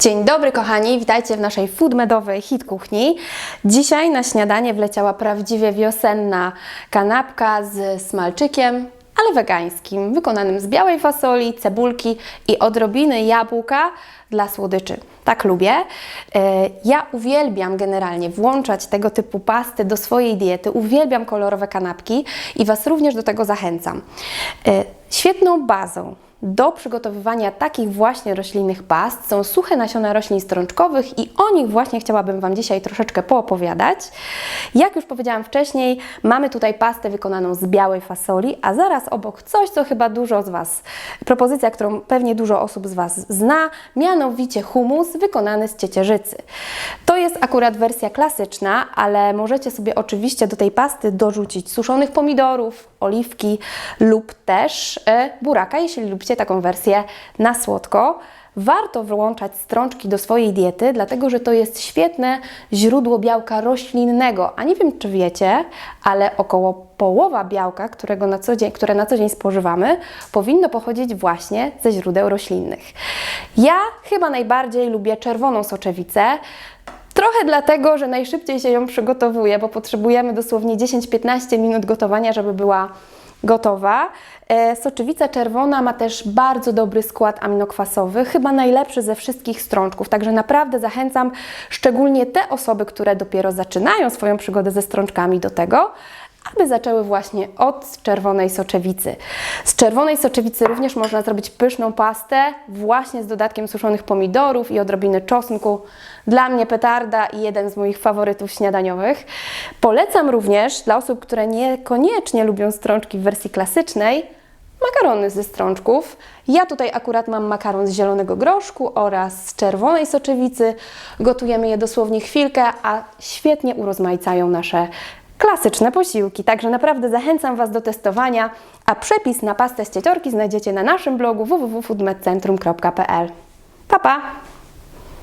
Dzień dobry kochani, witajcie w naszej foodmedowej hit kuchni. Dzisiaj na śniadanie wleciała prawdziwie wiosenna kanapka z smalczykiem, ale wegańskim, wykonanym z białej fasoli, cebulki i odrobiny jabłka dla słodyczy. Tak lubię. E, Ja uwielbiam generalnie włączać tego typu pasty do swojej diety. Uwielbiam kolorowe kanapki i Was również do tego zachęcam. E, Świetną bazą do przygotowywania takich właśnie roślinnych past są suche nasiona roślin strączkowych i o nich właśnie chciałabym Wam dzisiaj troszeczkę poopowiadać. Jak już powiedziałam wcześniej, mamy tutaj pastę wykonaną z białej fasoli, a zaraz obok coś, co chyba dużo z Was, propozycja, którą pewnie dużo osób z Was zna, mianowicie humus wykonany z ciecierzycy. To jest akurat wersja klasyczna, ale możecie sobie oczywiście do tej pasty dorzucić suszonych pomidorów, oliwki lub też e, buraka, jeśli lubicie taką wersję na słodko. Warto włączać strączki do swojej diety, dlatego że to jest świetne źródło białka roślinnego. A nie wiem, czy wiecie, ale około połowa białka, którego na co dzień, które na co dzień spożywamy, powinno pochodzić właśnie ze źródeł roślinnych. Ja chyba najbardziej lubię czerwoną soczewicę. Trochę dlatego, że najszybciej się ją przygotowuje, bo potrzebujemy dosłownie 10-15 minut gotowania, żeby była gotowa. E, Soczewica czerwona ma też bardzo dobry skład aminokwasowy, chyba najlepszy ze wszystkich strączków, także naprawdę zachęcam szczególnie te osoby, które dopiero zaczynają swoją przygodę ze strączkami do tego, aby zaczęły właśnie od czerwonej soczewicy. Z czerwonej soczewicy również można zrobić pyszną pastę właśnie z dodatkiem suszonych pomidorów i odrobiny czosnku. Dla mnie petarda i jeden z moich faworytów śniadaniowych. Polecam również dla osób, które niekoniecznie lubią strączki w wersji klasycznej, makarony ze strączków. Ja tutaj akurat mam makaron z zielonego groszku oraz z czerwonej soczewicy. Gotujemy je dosłownie chwilkę, a świetnie urozmaicają nasze klasyczne posiłki. Także naprawdę zachęcam Was do testowania, a przepis na pastę z cieciorki znajdziecie na naszym blogu www.foodmedcentrum.pl. Pa, pa!